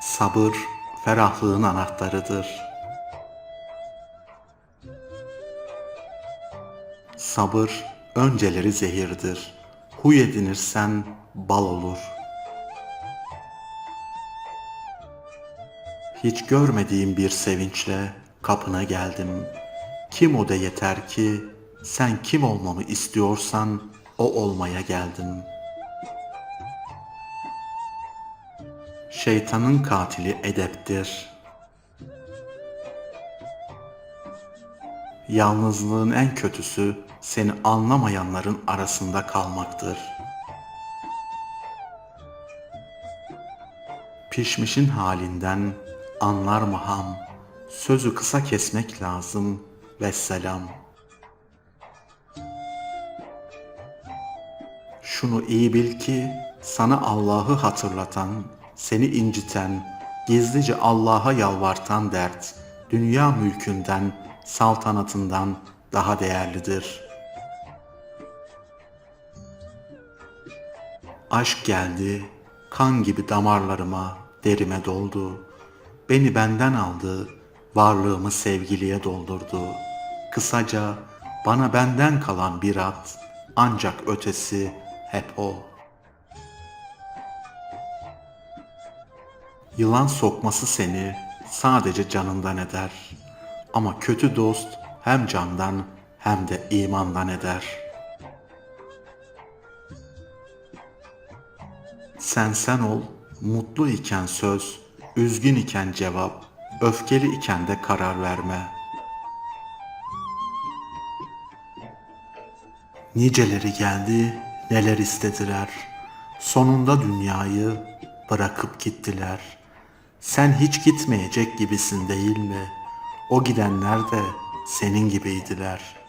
Sabır ferahlığın anahtarıdır. Sabır önceleri zehirdir. Huy edinirsen bal olur. Hiç görmediğim bir sevinçle kapına geldim. Kim o de yeter ki sen kim olmamı istiyorsan o olmaya geldim. Şeytanın katili edeptir. Yalnızlığın en kötüsü seni anlamayanların arasında kalmaktır. Pişmişin halinden anlar mı ham? Sözü kısa kesmek lazım ve selam. Şunu iyi bil ki sana Allah'ı hatırlatan, seni inciten, gizlice Allah'a yalvartan dert, dünya mülkünden, saltanatından daha değerlidir. Aşk geldi, kan gibi damarlarıma, derime doldu. Beni benden aldı, varlığımı sevgiliye doldurdu. Kısaca bana benden kalan bir at, ancak ötesi hep o. Yılan sokması seni sadece canından eder. Ama kötü dost hem candan hem de imandan eder. Sen sen ol, mutlu iken söz, üzgün iken cevap, öfkeli iken de karar verme. Niceleri geldi, neler istediler. Sonunda dünyayı bırakıp gittiler. Sen hiç gitmeyecek gibisin değil mi? O gidenler de senin gibiydiler.''